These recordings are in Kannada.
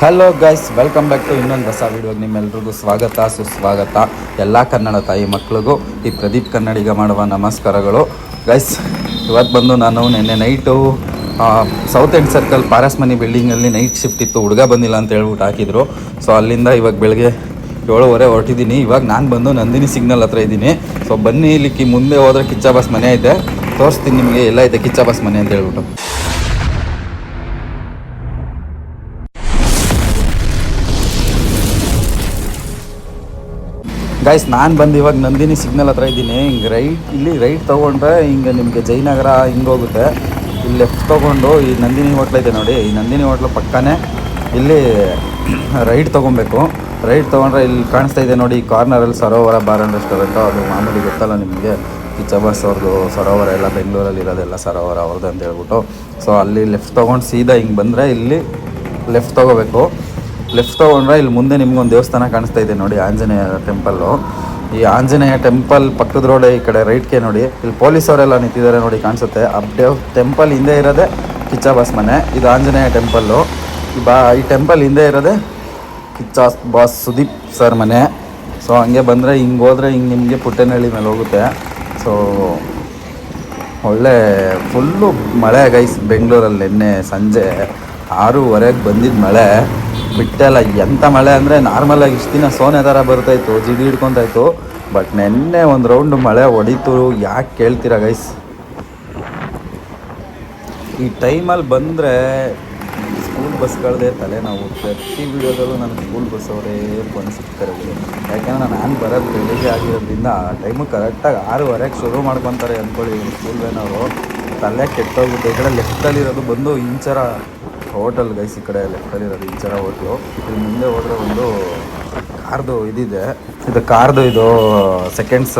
Hello guys welcome back to ಇನ್ನೊಂದು ಹೊಸ ವಿಡಿಯೋಗೆ ನಿಮ್ಮೆಲ್ಲರಿಗೂ ಸ್ವಾಗತ, ಸುಸ್ವಾಗತ. ಎಲ್ಲ ಕನ್ನಡ ತಾಯಿ ಮಕ್ಕಳಿಗೂ ಈ ಪ್ರದೀಪ್ ಕನ್ನಡಿಗ ಮಾಡುವ ನಮಸ್ಕಾರಗಳು. ಗೈಸ್ ಇವತ್ತು ಬಂದು ನಾನು ನಿನ್ನೆ night South End Circle Paras Money ಬಿಲ್ಡಿಂಗಲ್ಲಿ night shift ಇತ್ತು. ಹುಡುಗ ಬಂದಿಲ್ಲ ಅಂತ ಹೇಳ್ಬಿಟ್ಟು ಹಾಕಿದ್ರು. ಸೊ ಅಲ್ಲಿಂದ ಇವಾಗ ಬೆಳಗ್ಗೆ ಏಳುವರೆ ಹೊರಟಿದ್ದೀನಿ. ಇವಾಗ ನಾನು ಬಂದು ನಂದಿನಿ ಸಿಗ್ನಲ್ ಹತ್ರ ಇದ್ದೀನಿ. ಸೊ ಬನ್ನಿ ಇಲ್ಲಿ ಮುಂದೆ ಹೋದ್ರೆ ಕಿಚ್ಚ ಬಸ್ ಮನೆ ಐತೆ ತೋರಿಸ್ತೀನಿ ನಿಮಗೆ, ಎಲ್ಲ ಐತೆ ಕಿಚ್ಚ ಬಸ್ ಮನೆ ಅಂತ ಹೇಳ್ಬಿಟ್ಟು. ಗೈಸ್ ನಾನು ಬಂದು ಇವಾಗ ನಂದಿನಿ ಸಿಗ್ನಲ್ ಹತ್ರ ಇದ್ದೀನಿ. ಹಿಂಗೆ ರೈಟ್ ಇಲ್ಲಿ ರೈಟ್ ತೊಗೊಂಡ್ರೆ ಹಿಂಗೆ ನಿಮಗೆ ಜಯನಗರ ಹಿಂಗೆ ಹೋಗುತ್ತೆ. ಇಲ್ಲಿ ಲೆಫ್ಟ್ ತೊಗೊಂಡು ಈ ನಂದಿನಿ ಹೋಟ್ಲ್ ಇದೆ ನೋಡಿ. ಈ ನಂದಿನಿ ಹೋಟ್ಲು ಪಕ್ಕನೇ ಇಲ್ಲಿ ರೈಟ್ ತೊಗೊಬೇಕು. ರೈಟ್ ತೊಗೊಂಡ್ರೆ ಇಲ್ಲಿ ಕಾಣಿಸ್ತಾ ಇದೆ ನೋಡಿ, ಈ ಕಾರ್ನರಲ್ಲಿ ಸರೋವರ ಬಾರ್ ಆ್ಯಂಡ್ ರೆಸ್ಟೋರೆಂಟು ಅದು ಮಾಮೂಲಿ ಗೊತ್ತಲ್ಲ ನಿಮಗೆ. ಈ ಚಬಾಸ್ ಅವ್ರದ್ದು ಸರೋವರ ಎಲ್ಲ ಬೆಂಗಳೂರಲ್ಲಿ ಇರೋದೆಲ್ಲ ಸರೋವರ ಅವ್ರದ್ದು ಅಂತ ಹೇಳ್ಬಿಟ್ಟು. ಸೊ ಅಲ್ಲಿ ಲೆಫ್ಟ್ ತೊಗೊಂಡು ಸೀದಾ ಹಿಂಗೆ ಬಂದರೆ ಇಲ್ಲಿ ಲೆಫ್ಟ್ ತೊಗೋಬೇಕು. ಲೆಫ್ಟ್ ತೊಗೊಂಡ್ರೆ ಇಲ್ಲಿ ಮುಂದೆ ನಿಮ್ಗೊಂದು ದೇವಸ್ಥಾನ ಕಾಣಿಸ್ತಾ ಇದೆ ನೋಡಿ, ಆಂಜನೇಯ ಟೆಂಪಲ್ಲು ಈ ಆಂಜನೇಯ ಟೆಂಪಲ್ ಪಕ್ಕದ ರೋಡ್ ಈ ಕಡೆ ರೈಟ್ಗೆ ನೋಡಿ, ಇಲ್ಲಿ ಪೊಲೀಸ್ ಅವರೆಲ್ಲ ನಿಂತಿದ್ದಾರೆ ನೋಡಿ ಕಾಣಿಸುತ್ತೆ. ದೇವ್ ಟೆಂಪಲ್ ಹಿಂದೆ ಇರೋದೇ ಕಿಚ್ಚ ಬಾಸ್ ಮನೆ, ಇದು ಆಂಜನೇಯ ಟೆಂಪಲ್ಲು ಬಾ, ಈ ಟೆಂಪಲ್ ಹಿಂದೆ ಇರೋದೇ ಕಿಚ್ಚಾಸ್ ಬಾಸ್ ಸುದೀಪ್ ಸರ್ ಮನೆ. ಸೊ ಹಂಗೆ ಬಂದರೆ ಹಿಂಗೆ ಹೋದರೆ ಹಿಂಗೆ ನಿಮಗೆ ಪುಟ್ಟನಹಳ್ಳಿ ಮೇಲೆ ಹೋಗುತ್ತೆ. ಸೊ ಒಳ್ಳೆ ಫುಲ್ಲು ಮಳೆ ಗೈಸ್ ಬೆಂಗಳೂರಲ್ಲಿ ನಿನ್ನೆ ಸಂಜೆ ಆರೂವರೆಗೆ ಬಂದಿದ್ದ ಮಳೆ. ಬಿಟ್ಟಲ್ಲ ಎಂಥ ಮಳೆ ಅಂದರೆ ನಾರ್ಮಲಾಗಿ ಇಷ್ಟು ದಿನ ಸೋನೆ ಥರ ಬರ್ತಾಯಿತ್ತು ಜಿಡಿ ಹಿಡ್ಕೊತಾಯಿತ್ತು ಬಟ್ ನೆನ್ನೆ ಒಂದು ರೌಂಡ್ ಮಳೆ ಹೊಡಿತು. ಯಾಕೆ ಕೇಳ್ತೀರಾ ಗೈಸ್ ಈ ಟೈಮಲ್ಲಿ ಬಂದರೆ ಸ್ಕೂಲ್ ಬಸ್ಗಳದೇ ತಲೆ ನಾವು ಪ್ರತಿ ವಿಡಿಯೋದಲ್ಲೂ ನಾನು ಸ್ಕೂಲ್ ಬಸ್ ಅವರೇ ಬಂದು ಸಿಗ್ತಾರೆ ಯಾಕೆಂದ್ರೆ ನಾನು ಬರೋದು ಬೆಳಿಗ್ಗೆ ಆಗಿರೋದ್ರಿಂದ ಆ ಟೈಮು ಕರೆಕ್ಟಾಗಿ ಆರೂವರೆಗೆ ಶುರು ಮಾಡ್ಕೊತಾರೆ ಅಂದ್ಕೊಳ್ಳಿ ಸ್ಕೂಲ್ ವ್ಯಾನವರು ತಲೆ ಕೆಟ್ಟೋಗ್ಬಿಟ್ಟು ಈ ಕಡೆ ಲೆಫ್ಟಲ್ಲಿರೋದು ಬಂದು ಇಂಚರ ಹೋಟೆಲ್ ಗೈಸ್ ಈ ಕಡೆ ಈ ಇಂಚರ ಹೋಟ್ಲು. ಇಲ್ಲಿ ಮುಂದೆ ಹೋದ್ರೆ ಒಂದು ಕಾರ್ದು ಇದಿದೆ. ಇದು ಕಾರ್ದು, ಇದು ಸೆಕೆಂಡ್ಸ್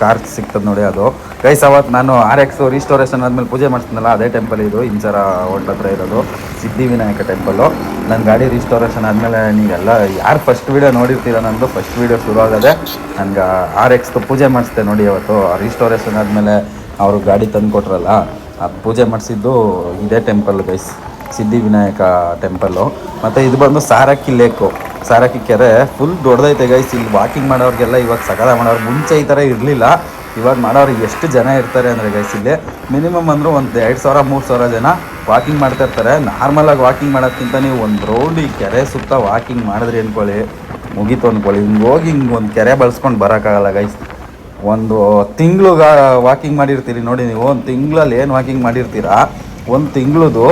ಕಾರ್ ಸಿಗ್ತದೆ ನೋಡಿ ಅದು. ಗೈಸ್ ಅವತ್ತು ನಾನು ಆರ್ ಎಕ್ಸ್ ರಿಸ್ಟೋರೇಷನ್ ಆದಮೇಲೆ ಪೂಜೆ ಮಾಡ್ತೀನಲ್ಲ ಅದೇ ಟೆಂಪಲ್ ಇದು, ಇಂಚರ ಹೋಟ್ಲ್ ಹತ್ರ ಇರೋದು, ಸಿದ್ಧಿವಿನಾಯಕ ಟೆಂಪಲ್ಲು ನನ್ನ ಗಾಡಿ ರಿಸ್ಟೋರೇಷನ್ ಆದಮೇಲೆ ನೀವೆಲ್ಲ, ಯಾರು ಫಸ್ಟ್ ವೀಡಿಯೋ ನೋಡಿರ್ತೀರ ನಂದು ಫಸ್ಟ್ ವೀಡಿಯೋ ಶುರು ಆಗದೆ ನನಗೆ ಆರ್ ಎಕ್ಸ್ದು ಪೂಜೆ ಮಾಡಿಸ್ದೆ ನೋಡಿ ಅವತ್ತು. ರಿಸ್ಟೋರೇಷನ್ ಆದಮೇಲೆ ಅವರು ಗಾಡಿ ತಂದು ಕೊಟ್ರಲ್ಲ ಅದು ಪೂಜೆ ಮಾಡಿಸಿದ್ದು ಇದೇ ಟೆಂಪಲ್ ಗೈಸ್ ಸಿದ್ಧಿವಿನಾಯಕ ಟೆಂಪಲ್ಲು. ಮತ್ತು ಇದು ಬಂದು ಸಾರಕ್ಕಿ ಲೇಕು. ಸಾರಕ್ಕಿ ಕೆರೆ ಫುಲ್ ದೊಡ್ಡದೈತೆ ಗೈಸ್ ಇಲ್ಲಿ ವಾಕಿಂಗ್ ಮಾಡೋರಿಗೆಲ್ಲ ಇವಾಗ ಸಕಾಲ ಮಾಡೋರು ಮುಂಚೆ ಈ ಥರ ಇರಲಿಲ್ಲ. ಇವಾಗ ಮಾಡೋರು ಎಷ್ಟು ಜನ ಇರ್ತಾರೆ ಅಂದರೆ ಗೈಸ್ ಇಲ್ಲಿ ಮಿನಿಮಮ್ ಅಂದರೂ ಒಂದು ಎರಡು ಸಾವಿರ, ಮೂರು ಸಾವಿರ ಜನ ವಾಕಿಂಗ್ ಮಾಡ್ತಾ ಇರ್ತಾರೆ. ನಾರ್ಮಲಾಗಿ ವಾಕಿಂಗ್ ಮಾಡೋಕ್ಕಿಂತ ನೀವು ಒಂದು ರೌಂಡ್ ಈ ಕೆರೆ ಸುತ್ತ ವಾಕಿಂಗ್ ಮಾಡಿದ್ರಿ ಅಂದ್ಕೊಳ್ಳಿ ಮುಗೀತು ಅಂದ್ಕೊಳ್ಳಿ ಹಿಂಗೆ ಹೋಗಿ ಹಿಂಗೆ ಒಂದು ಕೆರೆ ಬಳಸ್ಕೊಂಡು ಬರೋಕ್ಕಾಗಲ್ಲ ಗೈಸ್ ಒಂದು ತಿಂಗಳು ವಾಕಿಂಗ್ ಮಾಡಿರ್ತೀರಿ ನೋಡಿ ನೀವು. ಒಂದು ತಿಂಗಳಲ್ಲಿ ಏನು ವಾಕಿಂಗ್ ಮಾಡಿರ್ತೀರಾ? ಒಂದು ತಿಂಗಳದು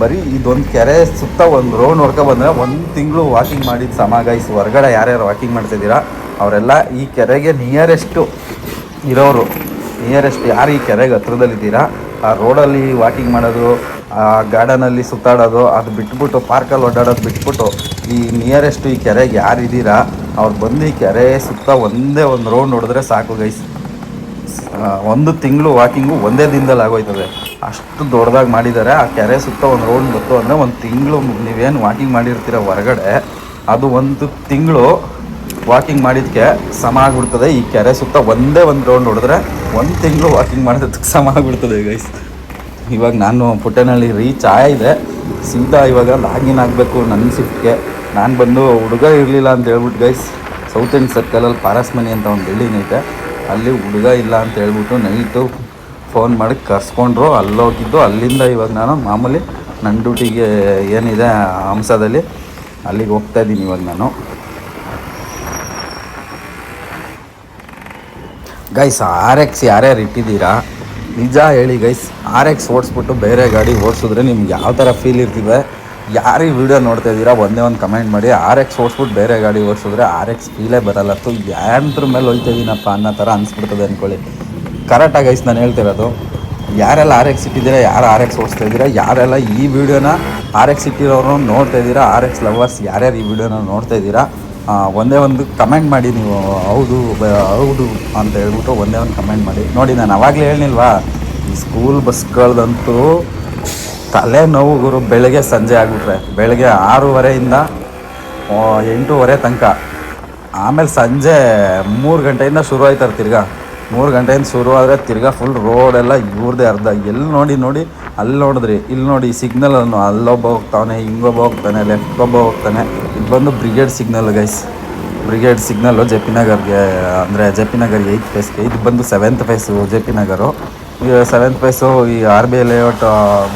ಬರೀ ಇದೊಂದು ಕೆರೆ ಸುತ್ತ ಒಂದು ರೌಂಡ್ ಹೊಡ್ಕೊ ಬಂದರೆ ಒಂದು ತಿಂಗಳು ವಾಕಿಂಗ್ ಮಾಡಿದ ಸಮಾಗೈಸ್ ಹೊರಗಡೆ ಯಾರ್ಯಾರು ವಾಕಿಂಗ್ ಮಾಡ್ತಿದ್ದೀರಾ, ಅವರೆಲ್ಲ ಈ ಕೆರೆಗೆ ನಿಯರೆಸ್ಟು ಇರೋರು ನಿಯರೆಸ್ಟ್ ಯಾರು ಈ ಕೆರೆಗೆ ಹತ್ರದಲ್ಲಿದ್ದೀರಾ, ಆ ರೋಡಲ್ಲಿ ವಾಕಿಂಗ್ ಮಾಡೋದು, ಆ ಗಾರ್ಡನಲ್ಲಿ ಸುತ್ತಾಡೋದು, ಅದು ಬಿಟ್ಬಿಟ್ಟು ಪಾರ್ಕಲ್ಲಿ ಓಡಾಡೋದು ಬಿಟ್ಬಿಟ್ಟು ಈ ನಿಯರೆಸ್ಟ್ ಈ ಕೆರೆಗೆ ಯಾರಿದ್ದೀರಾ, ಅವ್ರು ಬಂದು ಈ ಕೆರೆ ಸುತ್ತ ಒಂದೇ ಒಂದು ರೌಂಡ್ ಹೊಡೆದ್ರೆ ಸಾಕು ಗೈಸ್ ಒಂದು ತಿಂಗಳು ವಾಕಿಂಗು ಒಂದೇ ದಿನದಲ್ಲಿ ಆಗೋಯ್ತದೆ. ಅಷ್ಟು ದೊಡ್ಡದಾಗಿ ಮಾಡಿದ್ದಾರೆ ಆ ಕೆರೆ ಸುತ್ತ ಒಂದು ರೌಂಡ್ ಬಂತು ಅಂದರೆ ಒಂದು ತಿಂಗಳು ನೀವೇನು ವಾಕಿಂಗ್ ಮಾಡಿರ್ತೀರ ಹೊರಗಡೆ, ಅದು ಒಂದು ತಿಂಗಳು ವಾಕಿಂಗ್ ಮಾಡಿದ್ದಕ್ಕೆ ಸಮ ಆಗ್ಬಿಡ್ತದೆ. ಈ ಕೆರೆ ಸುತ್ತ ಒಂದೇ ಒಂದು ರೌಂಡ್ ಹೊಡೆದ್ರೆ ಒಂದು ತಿಂಗಳು ವಾಕಿಂಗ್ ಮಾಡೋದಕ್ಕೆ ಸಮ ಆಗ್ಬಿಡ್ತದೆ ಗೈಸ್ ಇವಾಗ ನಾನು ಪುಟ್ಟನಹಳ್ಳಿ ರೀಚ್ ಆಯಿದೆ ಸೀದಾ ಇವಾಗ ಲಾಗಿನ್ ಆಗಬೇಕು ನನ್ನ ಶಿಫ್ಟ್ಗೆ ನಾನು ಬಂದು ಹುಡುಗ ಇರಲಿಲ್ಲ ಅಂತ ಹೇಳ್ಬಿಟ್ಟು ಗೈಸ್ ಸೌತ್ ಎಂಡ್ ಸರ್ಕಲಲ್ಲಿ ಪಾರಸ್ ಮನಿ ಅಂತ ಒಂದು ಬಿಲ್ಡಿಂಗ್ ಐತೆ. ಅಲ್ಲಿ ಹುಡುಗ ಇಲ್ಲ ಅಂತ ಹೇಳ್ಬಿಟ್ಟು ನೈಟು ಫೋನ್ ಮಾಡಿ ಕರ್ಸ್ಕೊಂಡ್ರು, ಅಲ್ಲೋಗಿದ್ದು, ಅಲ್ಲಿಂದ ಇವಾಗ ನಾನು ಮಾಮೂಲಿ ನನ್ನ ಡ್ಯೂಟಿಗೆ ಏನಿದೆ ಹಂಸದಲ್ಲಿ ಅಲ್ಲಿಗೆ ಹೋಗ್ತಾ ಇದ್ದೀನಿ ಇವಾಗ ನಾನು. ಗೈಸ್ ಆರ್ ಎಕ್ಸ್ ಯಾರ್ಯಾರು ಇಟ್ಟಿದ್ದೀರಾ? ನಿಜ ಹೇಳಿ ಗೈಸ್ ಆರ್ ಎಕ್ಸ್ ಓಡಿಸ್ಬಿಟ್ಟು ಬೇರೆ ಗಾಡಿ ಓಡಿಸಿದ್ರೆ ನಿಮ್ಗೆ ಯಾವ ಥರ ಫೀಲ್ ಇರ್ತಿದೆ ಯಾರು ಈ ವಿಡಿಯೋ ನೋಡ್ತಾ ಇದ್ದೀರಾ, ಒಂದೇ ಒಂದು ಕಮೆಂಟ್ ಮಾಡಿ. ಆರ್ ಎಕ್ಸ್ ಓಡಿಸ್ಬಿಟ್ಟು ಬೇರೆ ಗಾಡಿ ಓಡಿಸಿದ್ರೆ ಆರ್ ಎಕ್ಸ್ ಫೀಲೇ ಬರಲ್ಲ. ಸೊ ಯಾಂತ್ರ ಮೇಲೆ ಹೋಯ್ತಾ ಇದ್ದೀನಪ್ಪ ಅನ್ನೋ ಥರ ಅನಿಸ್ಬಿಡ್ತದೆ ಅಂದ್ಕೊಳ್ಳಿ ಕರೆಕ್ಟಾಗಿ ಐಸ್ ನಾನು ಹೇಳ್ತಿರೋದು. ಯಾರೆಲ್ಲ ಆರ್ ಎಕ್ಸ್ ಇಟ್ಟಿದ್ದೀರಾ, ಯಾರು ಆರ್ ಎಕ್ಸ್ ಓಡಿಸ್ತಾ ಇದ್ದೀರಾ, ಯಾರೆಲ್ಲ ಈ ವಿಡಿಯೋನ ಆರ್ ಎಕ್ಸ್ ಇಟ್ಟಿರೋರು ನೋಡ್ತಾ ಇದ್ದೀರಾ ಆರ್ ಎಕ್ಸ್ ಲವರ್ಸ್ ಯಾರ್ಯಾರು ಈ ವಿಡಿಯೋನ ನೋಡ್ತಾ ಇದ್ದೀರಾ ಒಂದೇ ಒಂದು ಕಮೆಂಟ್ ಮಾಡಿ ನೀವು. ಹೌದು ಹೌದು ಅಂತ ಹೇಳ್ಬಿಟ್ಟು ಒಂದೇ ಒಂದು ಕಮೆಂಟ್ ಮಾಡಿ. ನೋಡಿ, ನಾನು ಅವಾಗಲೇ ಹೇಳಿಲ್ವಾ, ಈ ಸ್ಕೂಲ್ ಬಸ್ಗಳದಂತೂ ತಲೆ ನೋವು ಗುರು, ಬೆಳಗ್ಗೆ ಸಂಜೆ ಆಗಿಬಿಟ್ರೆ. ಬೆಳಗ್ಗೆ ಆರೂವರೆಯಿಂದ ಎಂಟೂವರೆ ತನಕ. ಆಮೇಲೆ ಸಂಜೆ ಮೂರು ಗಂಟೆಯಿಂದ ಶುರು ಆಯ್ತಾರೆ ತಿರ್ಗಾ. ಮೂರು ಗಂಟೆಯಿಂದ ಶುರು ಆದರೆ ತಿರ್ಗಾ ಫುಲ್ ರೋಡೆಲ್ಲ ಇವ್ರದ್ದೇ ಅರ್ಧ. ಎಲ್ಲಿ ನೋಡಿ ನೋಡಿ ಅಲ್ಲಿ ನೋಡಿದ್ರಿ. ಇಲ್ಲಿ ನೋಡಿ ಸಿಗ್ನಲ್ ಅನ್ನು. ಅಲ್ಲೊಬ್ಬ ಹೋಗ್ತಾನೆ, ಹಿಂಗೊಬ್ಬ ಹೋಗ್ತಾನೆ ಲೆಫ್ಟ್ ಒಬ್ಬ ಹೋಗ್ತಾನೆ. ಇದು ಬಂದು Brigade signal guys Brigade signal J P ನಗರ್ಗೆ, ಅಂದರೆ ಜೆ ಪಿ ನಗರ್ ಏಯ್ತ್ ಫೇಸ್ಗೆ ಇದು ಬಂದು seventh phase J P Nagar. ಈ ಸೆವೆಂತ್ ಪೇಸು ಈ ಆರ್ ಬಿ ಐ ಲೇಔಟ್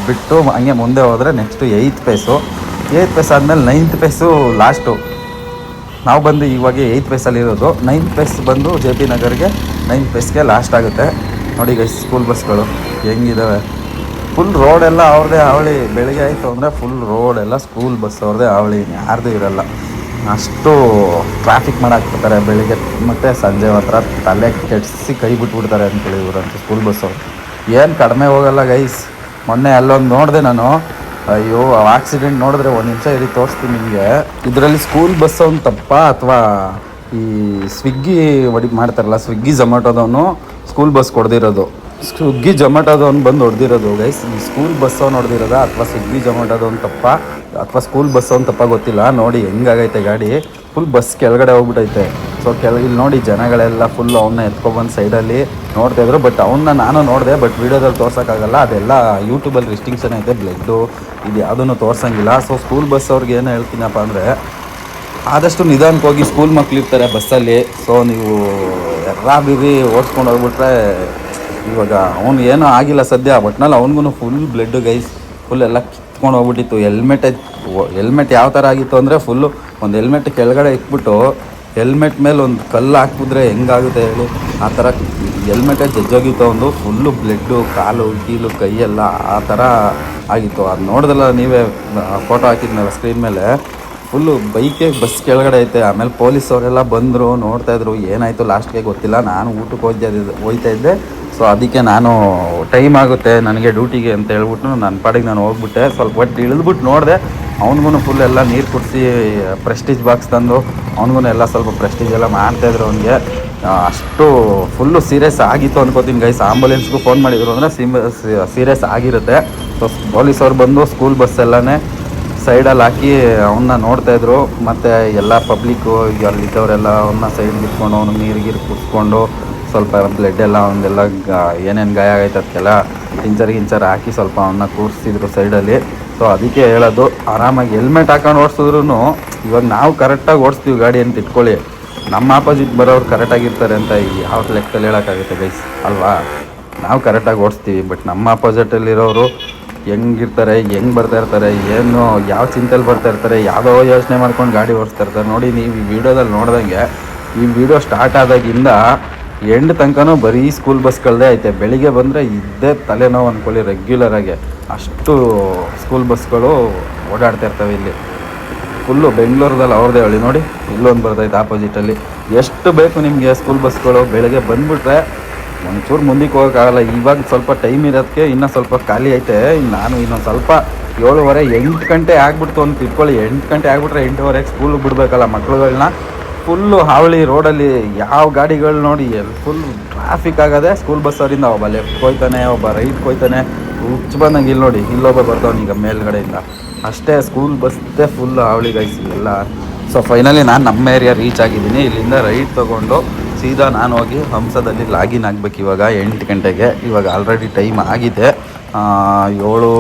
ಬಿಟ್ಟು ಹಂಗೆ ಮುಂದೆ ಹೋದರೆ next eighth phase eighth phase ಆದಮೇಲೆ ನೈನ್ತ್ ಪೇಸು ಲಾಸ್ಟು ನಾವು ಬಂದು ಇವಾಗ ಏಯ್ತ್ ಪೇಸಲ್ಲಿ ಇರೋದು. ನೈನ್ತ್ ಪೇಸ್ ಬಂದು ಜೆ ಪಿ ನಗರ್ಗೆ ನೈನ್ತ್ ಪೇಸ್ಗೆ ಲಾಸ್ಟ್ ಆಗುತ್ತೆ. ನೋಡಿ ಈಗ ಸ್ಕೂಲ್ ಬಸ್ಗಳು ಹೆಂಗಿದ್ದಾವೆ ಫುಲ್ ರೋಡೆಲ್ಲ ಅವ್ರದ್ದೇ ಅವಳಿ ಬೆಳಿಗ್ಗೆ ಆಯಿತು ಅಂದರೆ ಫುಲ್ ರೋಡೆಲ್ಲ ಸ್ಕೂಲ್ ಬಸ್ ಅವ್ರದ್ದೇ ಅವಳಿ ಯಾರ್ದು ಇರಲ್ಲ. ಅಷ್ಟು ಟ್ರಾಫಿಕ್ ಮಾಡಾಕ್ಬಿಡ್ತಾರೆ ಬೆಳಿಗ್ಗೆ ಮತ್ತು ಸಂಜೆ ಹತ್ರ ತಲೆ ಕೆಡಿಸಿ ಕೈ ಬಿಟ್ಬಿಡ್ತಾರೆ ಅಂತೇಳಿ ಇವರಂತ ಸ್ಕೂಲ್ ಬಸ್ಸವ್ರು ಏನು ಕಡಿಮೆ ಹೋಗಲ್ಲ ಗೈಸ್ ಮೊನ್ನೆ ಅಲ್ಲೊಂದು ನೋಡಿದೆ ನಾನು. ಅಯ್ಯೋ ಆಕ್ಸಿಡೆಂಟ್ ನೋಡಿದ್ರೆ ಒಂದು ನಿಮಿಷ ಇಲ್ಲಿ ತೋರಿಸ್ತೀನಿ ನಿಮಗೆ. ಇದರಲ್ಲಿ ಸ್ಕೂಲ್ ಬಸ್ ಅವ್ನು ತಪ್ಪ ಅಥವಾ ಈ ಸ್ವಿಗ್ಗಿ ಒಡಿ ಮಾಡ್ತಾರಲ್ಲ ಸ್ವಿಗ್ಗಿ ಝೊಮ್ಯಾಟೋದವನು ಸ್ಕೂಲ್ ಬಸ್ ಕೊಡ್ದಿರೋದು. ಸ್ವಿಗ್ಗಿ ಜೊಮ್ಯಾಟೋದವ್ನು ಬಂದು ಹೊಡೆದಿರೋದು ಗೈಸ್ ಸ್ಕೂಲ್ ಬಸ್ ಅವ್ನು ಹೊಡೆದಿರೋದ ಅಥವಾ ಸ್ವಿಗ್ಗಿ ಜೊಮ್ಯಾಟೋದವ್ನು ತಪ್ಪ? ಅಥವಾ ಸ್ಕೂಲ್ ಬಸ್ ಅವ್ನು ತಪ್ಪ ಗೊತ್ತಿಲ್ಲ? ನೋಡಿ, ಹೆಂಗಾಗೈತೆ ಗಾಡಿ. ಫುಲ್ ಬಸ್ ಕೆಳಗಡೆ ಹೋಗ್ಬಿಟ್ಟೈತೆ ಸೊ ಕೆಳ ಇಲ್ಲಿ ನೋಡಿ, ಜನಗಳೆಲ್ಲ ಫುಲ್ ಅವನ್ನ ಎತ್ಕೊಬಂದು ಸೈಡಲ್ಲಿ ನೋಡ್ತಾ ಇದ್ರು. ಬಟ್ ಅವನ್ನ ನಾನು ನೋಡಿದೆ ಬಟ್ ವೀಡಿಯೋದಲ್ಲಿ ತೋರ್ಸೋಕ್ಕಾಗಲ್ಲ. ಅದೆಲ್ಲ ಯೂಟ್ಯೂಬಲ್ಲಿ ರಿಸ್ಟಿಂಕ್ಷನ್ ಐತೆ ಬ್ಲಡ್ಡು ಇದು ಯಾವುದನ್ನು ತೋರ್ಸಂಗಿಲ್ಲ. ಸೊ ಸ್ಕೂಲ್ ಬಸ್ ಅವ್ರಿಗೆ ಏನು ಹೇಳ್ತೀನಪ್ಪ ಅಂದರೆ, ಆದಷ್ಟು ನಿಧಾನಕ್ಕೆ ಹೋಗಿ ಸ್ಕೂಲ್ ಮಕ್ಳು ಇರ್ತಾರೆ ಬಸ್ಸಲ್ಲಿ. ಸೊ ನೀವು ಎರ್ರಾ ಬಿರಿ ಓಡಿಸ್ಕೊಂಡು ಹೋಗ್ಬಿಟ್ರೆ ಇವಾಗ ಅವ್ನು ಏನೂ ಆಗಿಲ್ಲ ಸದ್ಯ ಒಟ್ನಲ್ಲಿ ಅವನಿಗೂ ಫುಲ್ ಬ್ಲಡ್ ಗೈಸ್ ಫುಲ್ ಎಲ್ಲ ಕಿತ್ಕೊಂಡು ಹೋಗ್ಬಿಟ್ಟಿತ್ತು. ಹೆಲ್ಮೆಟ್ ಹೆಲ್ಮೆಟ್ ಯಾವ ಥರ ಆಗಿತ್ತು ಅಂದರೆ ಫುಲ್ಲು ಒಂದು ಹೆಲ್ಮೆಟ್ ಕೆಳಗಡೆ ಇಟ್ಬಿಟ್ಟು ಹೆಲ್ಮೆಟ್ ಮೇಲೆ ಒಂದು ಕಲ್ಲು ಹಾಕ್ಬಿದ್ರೆ ಹೆಂಗಾಗುತ್ತೆ ಹೇಳಿ? ಆ ಥರ ಹೆಲ್ಮೆಟೇ ಜಜ್ಜೋಗಿತ್ತು ಒಂದು ಫುಲ್ಲು ಬ್ಲಡ್ಡು ಕಾಲು, ಕೀಲು ಕೈಯೆಲ್ಲ ಆ ಥರ ಆಗಿತ್ತು. ಅದು ನೋಡಿದಲ್ಲ ನೀವೇ ಫೋಟೋ ಹಾಕಿದ್ನಲ್ಲ ಸ್ಕ್ರೀನ್ ಮೇಲೆ ಫುಲ್ಲು ಬೈಕೇ ಬಸ್ ಕೆಳಗಡೆ ಐತೆ. ಆಮೇಲೆ ಪೊಲೀಸ್ ಅವರೆಲ್ಲ ಬಂದರು, ನೋಡ್ತಾ ಇದ್ರು, ಏನಾಯಿತು ಲಾಸ್ಟ್ಗೆ ಗೊತ್ತಿಲ್ಲ. ನಾನು ಊಟಕ್ಕೆ ಹೋಗ್ತಾ ಹೋಗ್ತಾ ಇದ್ದೆ. ಸೊ ಅದಕ್ಕೆ ನಾನು ಟೈಮ್ ಆಗುತ್ತೆ, ನನಗೆ ಡ್ಯೂಟಿಗೆ ಅಂತ ಹೇಳ್ಬಿಟ್ಟು ನನ್ನ ಪಾಡಿಗೆ ನಾನು ಹೋಗ್ಬಿಟ್ಟೆ. ಸ್ವಲ್ಪ ಒಟ್ಟು ಇಳಿದ್ಬಿಟ್ಟು ನೋಡಿದೆ ಅವ್ನಿಗೂ ಫುಲ್ ಎಲ್ಲ ನೀರು ಕುಡಿಸಿ ಪ್ರೆಸ್ಟೀಜ್ ಬಾಕ್ಸ್ ತಂದು ಅವ್ನಿಗೂ ಎಲ್ಲ ಸ್ವಲ್ಪ ಪ್ರೆಸ್ಟೀಜ್ ಎಲ್ಲ ಮಾಡ್ತಾಯಿದ್ರು ಅವನಿಗೆ. ಅಷ್ಟು ಫುಲ್ಲು ಸೀರಿಯಸ್ ಆಗಿತ್ತು ಅನ್ಕೋತೀನಿ ಗೈಸ್ ಆಂಬುಲೆನ್ಸ್ಗೂ ಫೋನ್ ಮಾಡಿದ್ರು ಅಂದರೆ ಸಿಮ್ ಸೀರಿಯಸ್ ಆಗಿರುತ್ತೆ. ಸೊ ಪೊಲೀಸವ್ರು ಬಂದು ಸ್ಕೂಲ್ ಬಸ್ ಎಲ್ಲನೇ ಸೈಡಲ್ಲಿ ಹಾಕಿ ಅವನ್ನ ನೋಡ್ತಾಯಿದ್ರು ಮತ್ತು ಎಲ್ಲ ಪಬ್ಲಿಕ್ಕು ಅಲ್ಲಿದ್ದವರೆಲ್ಲ ಅವನ್ನ ಸೈಡ್ಗೆ ಇಟ್ಕೊಂಡು, ಅವನು ಗೀರು ಕುಡಿಸ್ಕೊಂಡು ಸ್ವಲ್ಪ ಬ್ಲಡ್ ಎಲ್ಲ ಅವನ್ನೆಲ್ಲ ಏನೇನು ಗಾಯ ಆಗೈತೆ ಅದಕ್ಕೆಲ್ಲ ಇಂಚರ್ ಗಿಂಚರ್ ಹಾಕಿ ಸ್ವಲ್ಪ ಅವನ್ನ ಕೂರಿಸಿದ್ರು ಸೈಡಲ್ಲಿ ಸೊ ಅದಕ್ಕೆ ಹೇಳೋದು, ಆರಾಮಾಗಿ ಹೆಲ್ಮೆಟ್ ಹಾಕೊಂಡು ಓಡಿಸಿದ್ರು ಇವಾಗ ನಾವು ಕರೆಕ್ಟಾಗಿ ಓಡಿಸ್ತೀವಿ ಗಾಡಿ ಅಂತ ಇಟ್ಕೊಳ್ಳಿ. ನಮ್ಮ ಆಪೋಸಿಟ್ ಬರೋರು ಕರೆಕ್ಟಾಗಿರ್ತಾರೆ ಅಂತ ಯಾವ ಲೆಕ್ಕದಲ್ಲಿ ಹೇಳೋಕ್ಕಾಗುತ್ತೆ ಗೈಸ್ ಅಲ್ವಾ? ನಾವು ಕರೆಕ್ಟಾಗಿ ಓಡಿಸ್ತೀವಿ ಬಟ್ ನಮ್ಮ ಆಪೋಸಿಟಲ್ಲಿರೋರು ಹೆಂಗಿರ್ತಾರೆ ಹೆಂಗೆ ಬರ್ತಾ ಇರ್ತಾರೆ, ಏನು, ಯಾವ ಚಿಂತೆಲಿ ಬರ್ತಾ ಇರ್ತಾರೆ, ಯಾವುದೋ ಯೋಚನೆ ಮಾಡ್ಕೊಂಡು ಗಾಡಿ ಓಡಿಸ್ತಾ ಇರ್ತಾರೆ. ನೋಡಿ, ನೀವು ಈ ವಿಡಿಯೋದಲ್ಲಿ ನೋಡ್ದಂಗೆ ಈ ವಿಡಿಯೋ ಸ್ಟಾರ್ಟ್ ಆದಾಗಿಂದ ಎಂಡ್ ತನಕನೂ ಬರೀ ಸ್ಕೂಲ್ ಬಸ್ಗಳದೇ ಐತೆ. ಬೆಳಿಗ್ಗೆ ಬಂದರೆ ಇದ್ದೇ ತಲೆನೋವು ಅಂದ್ಕೊಳ್ಳಿ ರೆಗ್ಯುಲರಾಗಿ ಅಷ್ಟು ಸ್ಕೂಲ್ ಬಸ್ಗಳು ಓಡಾಡ್ತಾ ಇರ್ತವೆ ಇಲ್ಲಿ. ಫುಲ್ಲು ಬೆಂಗಳೂರದಲ್ಲಿ ಅವ್ರದ್ದೇ ಹೇಳಿ ನೋಡಿ. ಇಲ್ಲೊಂದು ಬರ್ತೈತೆ ಆಪೋಸಿಟಲ್ಲಿ ಎಷ್ಟು ಬೇಕು ನಿಮಗೆ ಸ್ಕೂಲ್ ಬಸ್ಗಳು ಬೆಳಗ್ಗೆ ಬಂದುಬಿಟ್ರೆ ಒಂಚೂರು ಮುಂದಕ್ಕೆ ಹೋಗೋಕ್ಕಾಗಲ್ಲ. ಇವಾಗ ಸ್ವಲ್ಪ ಟೈಮ್ ಇರೋದಕ್ಕೆ ಇನ್ನೂ ಸ್ವಲ್ಪ ಖಾಲಿ ಐತೆ. ನಾನು ಇನ್ನೊಂದು ಸ್ವಲ್ಪ ಏಳುವರೆ ಎಂಟು ಗಂಟೆ ಆಗ್ಬಿಡ್ತು ಅಂತ ಇಟ್ಕೊಳ್ಳಿ ಎಂಟು ಗಂಟೆ ಆಗ್ಬಿಟ್ರೆ ಎಂಟೂವರೆಗೆ ಸ್ಕೂಲಿಗೆ ಬಿಡಬೇಕಲ್ಲ ಮಕ್ಳುಗಳನ್ನ ಫುಲ್ಲು ಹಾವಳಿ ರೋಡಲ್ಲಿ ಯಾವ ಗಾಡಿಗಳು ನೋಡಿ ಫುಲ್ ಟ್ರಾಫಿಕ್ ಆಗದೆ ಸ್ಕೂಲ್ ಬಸ್ ಅವರಿಂದ ಒಬ್ಬ ಲೆಫ್ಟ್ ಹೋಯ್ತಾನೆ, ಒಬ್ಬ ರೈಟ್ ಹೋಯ್ತಾನೆ. ಹುಚ್ಚು ಬಂದಂಗೆ ಇಲ್ಲಿ ನೋಡಿ, ಇಲ್ಲೊಬ್ಬ ಬರ್ತಾವನು ಈಗ ಮೇಲ್ಗಡೆಯಿಂದ. ಅಷ್ಟೇ ಸ್ಕೂಲ್ ಬಸ್ದೇ ಫುಲ್ ಹಾವಳಿ ಗೈಸ್ ಎಲ್ಲ. ಸೊ ಫೈನಲಿ ನಾನು ನಮ್ಮ ಏರಿಯಾ ರೀಚ್ ಆಗಿದ್ದೀನಿ. ಇಲ್ಲಿಂದ ರೈಟ್ ತೊಗೊಂಡು ಸೀದಾ ನಾನು ಹೋಗಿ ಹಂಸದಲ್ಲಿ ಲಾಗಿನ್ ಆಗಬೇಕು ಇವಾಗ ಎಂಟು ಗಂಟೆಗೆ. ಇವಾಗ ಆಲ್ರೆಡಿ ಟೈಮ್ ಆಗಿದೆ. ಏಳು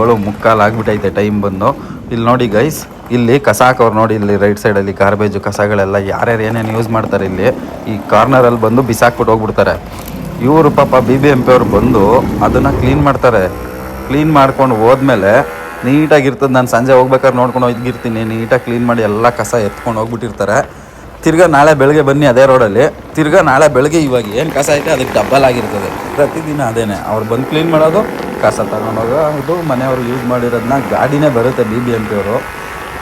ಏಳು ಮುಕ್ಕಾಲು ಆಗಿಬಿಟ್ಟೈತೆ ಟೈಮ್ ಬಂದು. ಇಲ್ಲಿ ನೋಡಿ ಗೈಸ್ ಇಲ್ಲಿ ಕಸ ಹಾಕೋರು ನೋಡಿ, ಇಲ್ಲಿ ರೈಟ್ ಸೈಡಲ್ಲಿ ಗಾರ್ಬೇಜು ಕಸಗಳೆಲ್ಲ ಯಾರ್ಯಾರು ಏನೇನು ಯೂಸ್ ಮಾಡ್ತಾರೆ ಇಲ್ಲಿ, ಈ ಕಾರ್ನರಲ್ಲಿ ಬಂದು ಬಿಸಾಕ್ಬಿಟ್ಟು ಹೋಗ್ಬಿಡ್ತಾರೆ. ಇವರು ಪಾಪ ಬಿ ಬಿ ಎಂ ಪಿ ಅವ್ರು ಬಂದು ಅದನ್ನು ಕ್ಲೀನ್ ಮಾಡ್ತಾರೆ. ಕ್ಲೀನ್ ಮಾಡ್ಕೊಂಡು ಹೋದ್ಮೇಲೆ ನೀಟಾಗಿರ್ತದೆ. ನಾನು ಸಂಜೆ ಹೋಗ್ಬೇಕಾದ್ರೆ ನೋಡ್ಕೊಂಡು ಹೋಗಿರ್ತೀನಿ. ನೀಟಾಗಿ ಕ್ಲೀನ್ ಮಾಡಿ ಎಲ್ಲ ಕಸ ಎತ್ಕೊಂಡು ಹೋಗ್ಬಿಟ್ಟಿರ್ತಾರೆ. ತಿರ್ಗಾ ನಾಳೆ ಬೆಳಗ್ಗೆ ಬನ್ನಿ ಅದೇ ರೋಡಲ್ಲಿ ತಿರ್ಗಾ ನಾಳೆ ಬೆಳಗ್ಗೆ ಇವಾಗ ಏನು ಕಸ ಐತೆ ಅದಕ್ಕೆ ಡಬ್ಬಲ್ ಆಗಿರ್ತದೆ. ಪ್ರತಿದಿನ ಅದೇನೆ. ಅವ್ರು ಬಂದು ಕ್ಲೀನ್ ಮಾಡೋದು, ಕಸ ತಗೊಂಡೋಗೋದು ಮನೆಯವರು ಯೂಸ್ ಮಾಡಿರೋದನ್ನ ಗಾಡಿನೇ ಬರುತ್ತೆ ಬಿ ಬಿ ಎಂ ಪಿ ಅವರು.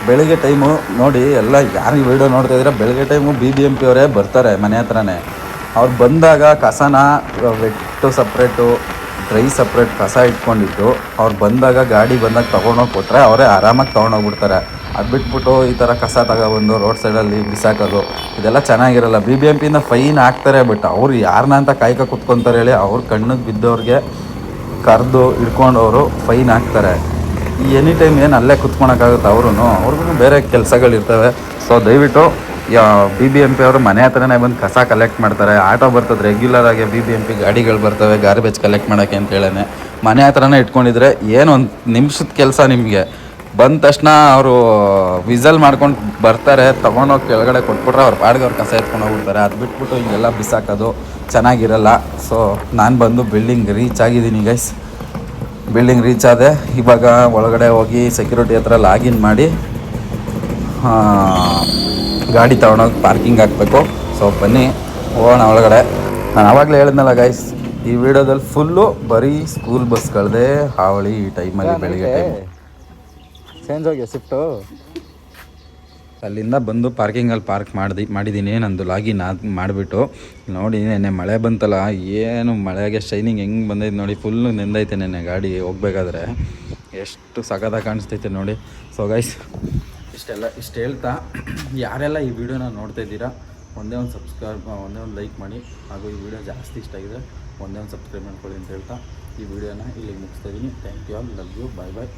ಬೆಳಿಗ್ಗೆ ಟೈಮು ನೋಡಿ ಎಲ್ಲ ಯಾರು ಈ ವಿಡಿಯೋ ನೋಡ್ತಾ ಇದ್ದೀರಾ? ಬೆಳಗ್ಗೆ time B B M P ಅವರೇ ಬರ್ತಾರೆ ಮನೆ ಹತ್ರನೇ. ಅವ್ರು ಬಂದಾಗ ಕಸನ ವೆಟ್ಟು ಸಪ್ರೇಟು ಡ್ರೈ ಸಪ್ರೇಟ್ ಕಸ ಇಟ್ಕೊಂಡಿದ್ದು. ಅವ್ರು ಬಂದಾಗ ಗಾಡಿ ಬಂದಾಗ ತೊಗೊಂಡೋಗಿ ಕೊಟ್ಟರೆ ಅವರೇ ಆರಾಮಾಗಿ ತೊಗೊಂಡೋಗ್ಬಿಡ್ತಾರೆ. ಅದು ಬಿಟ್ಬಿಟ್ಟು ಈ ಥರ ಕಸ ತಗೊಬಂದು ರೋಡ್ ಸೈಡಲ್ಲಿ ಬಿಸಾಕೋದು, ಇದೆಲ್ಲ ಚೆನ್ನಾಗಿರಲ್ಲ. ಬಿ ಬಿ ಎಂ ಪಿಯಿಂದ ಫೈನ್ ಹಾಕ್ತಾರೆ ಬಟ್ ಅವ್ರು ಯಾರನ್ನ ಅಂತ ಕಾಯ್ಕ ಕುತ್ಕೊತಾರೆ ಹೇಳಿ ಅವ್ರ ಕಣ್ಣಿಗೆ ಬಿದ್ದವ್ರಿಗೆ ಕರೆದು ಹಿಡ್ಕೊಂಡವರು ಫೈನ್ ಹಾಕ್ತಾರೆ ಎನಿ ಟೈಮ್ ಏನು ಅಲ್ಲೇ ಕುತ್ಕೊಳಕ್ಕಾಗುತ್ತೆ ಅವ್ರೂ ಅವ್ರಿಗೂ ಬೇರೆ ಕೆಲಸಗಳಿರ್ತವೆ. ಸೊ ದಯವಿಟ್ಟು ಬಿ ಬಿ ಎಂ ಪಿ ಅವರು ಮನೆ ಹತ್ರನೇ ಬಂದು ಕಸ ಕಲೆಕ್ಟ್ ಮಾಡ್ತಾರೆ. ಆಟೋ ಬರ್ತದೆ ರೆಗ್ಯುಲರ್ ಆಗಿ ಬಿ ಬಿ ಎಂ ಪಿ ಗಾಡಿಗಳು ಬರ್ತವೆ ಗಾರ್ಬೇಜ್ ಕಲೆಕ್ಟ್ ಮಾಡೋಕ್ಕೆ ಅಂತ ಹೇಳೇ ಮನೆ ಹತ್ರನೇ ಇಟ್ಕೊಂಡಿದ್ರೆ ಏನು ಒಂದು ನಿಮಿಷದ ಕೆಲಸ ನಿಮಗೆ. ಬಂದ ತಕ್ಷಣ ಅವರು ವಿಸಲ್ ಮಾಡ್ಕೊಂಡು ಬರ್ತಾರೆ, ತೊಗೊಂಡೋಗಿ ಕೆಳಗಡೆ ಕೊಟ್ಬಿಟ್ರೆ ಅವ್ರು ಪಾಡಿಗೆ ಅವ್ರು ಕಸ ಎತ್ಕೊಂಡು ಹೋಗ್ಬಿಡ್ತಾರೆ. ಅದು ಬಿಟ್ಬಿಟ್ಟು ಹಿಂಗೆಲ್ಲ ಬಿಸಾಕೋದು ಚೆನ್ನಾಗಿರಲ್ಲ. ಸೊ ನಾನು ಬಂದು ಬಿಲ್ಡಿಂಗ್ ರೀಚ್ ಆಗಿದ್ದೀನಿ ಗೈಸ್ ಬಿಲ್ಡಿಂಗ್ ರೀಚ್ ಆದೆ. ಇವಾಗ ಒಳಗಡೆ ಹೋಗಿ ಸೆಕ್ಯೂರಿಟಿ ಹತ್ರ ಲಾಗಿನ್ ಮಾಡಿ ಗಾಡಿ ತಗೊಂಡೋಗಿ ಪಾರ್ಕಿಂಗ್ ಹಾಕಬೇಕು. ಸೊ ಬನ್ನಿ ಹೋಗೋಣ ಒಳಗಡೆ. ನಾನು ಆವಾಗಲೇ ಹೇಳಿದ್ನಲ್ಲ ಗೈಸ್ ಈ ವಿಡಿಯೋದಲ್ಲಿ ಫುಲ್ಲು ಬರೀ ಸ್ಕೂಲ್ ಬಸ್ಗಳದೇ ಹಾವಳಿ ಈ ಟೈಮಲ್ಲಿ ಬೆಳಿಗ್ಗೆ ಟೈಮ್ ಚೇಂಜ್ ಹೋಗಿ ಶಿಫ್ಟು ಅಲ್ಲಿಂದ ಬಂದು ಪಾರ್ಕಿಂಗಲ್ಲಿ ಪಾರ್ಕ್ ಮಾಡ್ದು ಮಾಡಿದ್ದೀನಿ ನಂದು ಲಾಗಿನ್ ಅದು ಮಾಡಿಬಿಟ್ಟು. ನೋಡಿ ನೆನ್ನೆ ಮಳೆ ಬಂತಲ್ಲ, ಏನು ಮಳೆಗೆ ಶೈನಿಂಗ್ ಹೆಂಗೆ ಬಂದೈತೆ ನೋಡಿ ಫುಲ್ಲು ನೆಂದೈತೆ ನೆನ್ನೆ ಗಾಡಿ ಹೋಗ್ಬೇಕಾದ್ರೆ. ಎಷ್ಟು ಸಗದ ಕಾಣಿಸ್ತೈತೆ ನೋಡಿ. ಸೊ ಗೈಸ್ ಇಷ್ಟೆಲ್ಲ ಇಷ್ಟು ಹೇಳ್ತಾ, ಯಾರೆಲ್ಲ ಈ ವಿಡಿಯೋನ ನೋಡ್ತಾ ಇದ್ದೀರಾ, ಒಂದೇ ಒಂದು ಸಬ್ಸ್ಕ್ರೈಬ್ ಒಂದೇ ಒಂದು ಲೈಕ್ ಮಾಡಿ. ಹಾಗೂ ಈ ವಿಡಿಯೋ ಜಾಸ್ತಿ ಇಷ್ಟ ಆಗಿದೆ, ಒಂದೇ ಒಂದು ಸಬ್ಸ್ಕ್ರೈಬ್ ಮಾಡ್ಕೊಳ್ಳಿ ಅಂತ ಹೇಳ್ತಾ, ಈ ವಿಡಿಯೋನ ಇಲ್ಲಿಗೆ ಮುಗಿಸ್ತಾ ಇದ್ದೀನಿ. Thank you all love you bye bye